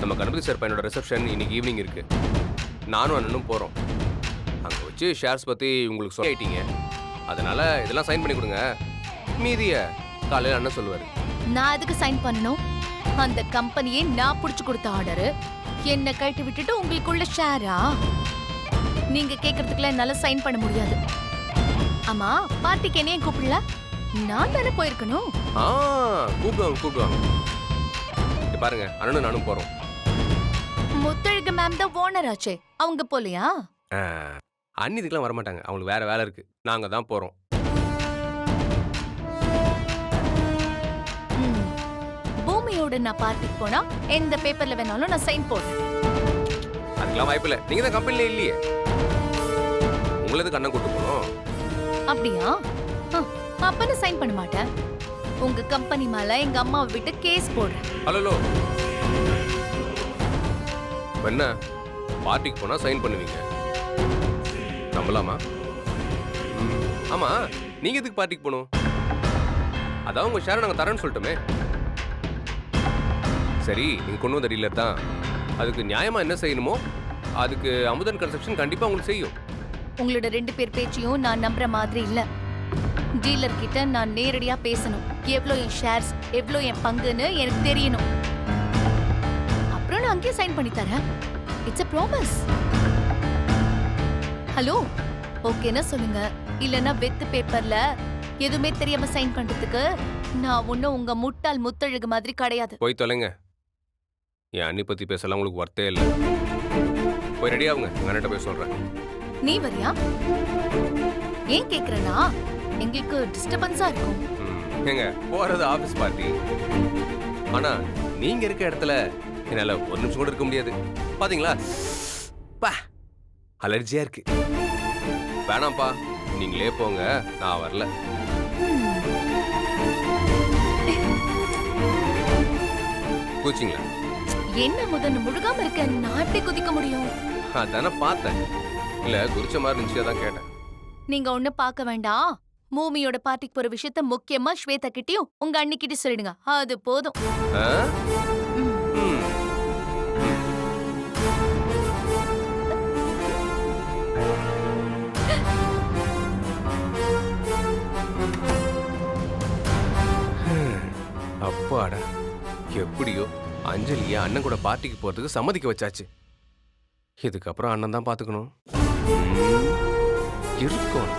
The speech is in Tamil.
நம்ம கணபதி சார் பையனோட ரிசப்ஷன் இன்னைக்கு ஈவினிங் இருக்கு. நானும் அண்ணனும் போகிறோம் அங்கே வச்சு ஷேர்ஸ் பற்றி உங்களுக்கு சொல்லிட்டீங்க. அதனால இதெல்லாம் சைன் பண்ணி கொடுங்க. மீதிய காலையில் அண்ணன் சொல்லுவார். நான் அதுக்கு சைன் பண்ணணும்? அந்த கம்பெனியே நான் புடிச்சு கொடுத்த ஆர்டர் என்ன கழட்டி விட்டுட்டு உங்களுக்குள்ள ஷேரா நீங்க கேக்குறதுக்குலாம் என்னால சைன் பண்ண முடியாது. ஆமா பார்ட்டிக்கு என்னையும் கூப்பிடல? நான் தானே போயிருக்கணும்? ஆ கூப்பிடுவாங்க கூப்பிடுவாங்க. பாருங்க அண்ணனும் நானும் போகிறோம் முத்தழகு மேம் தான் ஓனர் ஆச்சே. அவங்க போலையா? அண்ணி இதுக்கெல்லாம் வரமாட்டாங்க. அவங்களுக்கு வேற வேலை இருக்கு. நாங்கள் தான் போகிறோம் ம். பூமியோட நான் பார்ட்டிக்கு போனா எந்த பேப்பர்ல வேணாலும் நான் சைன் போடுறேன். அதுக்கெல்லாம் வாய்ப்பு இல்லை. நீங்கள் தான் கம்பெனிலே இல்லையே. உங்களது கண்ணை கூட்டு போகணும்? அப்படியா? அப்ப நான் சைன் பண்ண மாட்டேன். உங்க கம்பெனி மேல எங்க அம்மாவை விட்டு கேஸ் போடுறேன். ஹலோ. என்ன பார்ட்டிக்கு போனால் சைன் பண்ணுவீங்க. நம்பலாமா? ஆமாம் நீங்கள் எதுக்கு பார்ட்டிக்கு போகணும் அதான் உங்கள் ஷேரை நாங்கள் தரேன்னு சொல்லிட்டோமே. சரி நீங்கள் கொண்டு வந்த டீலர் தான். அதுக்கு நியாயமாக என்ன செய்யணுமோ அதுக்கு அமுதன் கன்ஸ்ட்ரக்ஷன் கண்டிப்பாக உங்களுக்கு செய்யும். உங்களோட ரெண்டு பேர் பேச்சையும் நான் நம்புற மாதிரி இல்லை. டீலர் கிட்ட நான் நேரடியாக பேசணும். எவ்வளோ என் ஷேர்ஸ் எவ்வளோ என் பங்குன்னு எனக்கு தெரியணும். அங்கேயே சைன் பண்ணி தரேன். இட்ஸ் a ப்ராமிஸ் ஹலோ ஓகேன்னா சொல்லுங்க? இல்லைன்னா வெத்து பேப்பர்ல எதுவுமே தெரியாம சைன் பண்றதுக்கு நான் ஒன்னும் உங்க முட்டாள் முத்தழகு மாதிரி கிடையாது. போய் தொலைங்க. என் அண்ணி பத்தி பேசலாம் உங்களுக்கு ஒர்த்தே இல்லை. போய் ரெடி ஆகுங்க. அண்ணன்ட்ட போய் சொல்றேன். நீ வரியா? ஏன் கேக்குறேன்னா எங்களுக்கு டிஸ்டர்பன்ஸா இருக்கும். ஏங்க போறது ஆபீஸ் பார்ட்டி ஆனா நீங்க இருக்க இடத்துல என்னால ஒரு நிமிஷம் கூட இருக்க முடியாது. பாத்தீங்களா? பா அலர்ஜியா இருக்கு. வேணாம்ப்பா நீங்களே போங்க நான் வரல. கூச்சிங்களா என்ன முதன்னு முழுகாம இருக்க? நான் எப்படி குதிக்க முடியும்? அதானே பார்த்தேன். இல்ல குறிச்ச மாதிரி இருந்துச்சு அதான் கேட்டேன். நீங்க ஒண்ணு பார்க்க வேண்டாம். மூமியோட பார்ட்டிக்கு போற விஷயத்த முக்கியமா ஸ்வேதா கிட்டயும் உங்க அண்ணிக்கிட்ட சொல்லிடுங்க. அது போதும். அப்பாடா. எப்படியோ அஞ்சலியை அண்ணன் கூட பார்ட்டிக்கு போறதுக்கு சம்மதிக்க வச்சாச்சு. இதுக்கப்புறம் அண்ணன் தான் பார்த்துக்கணும். இருக்கும்.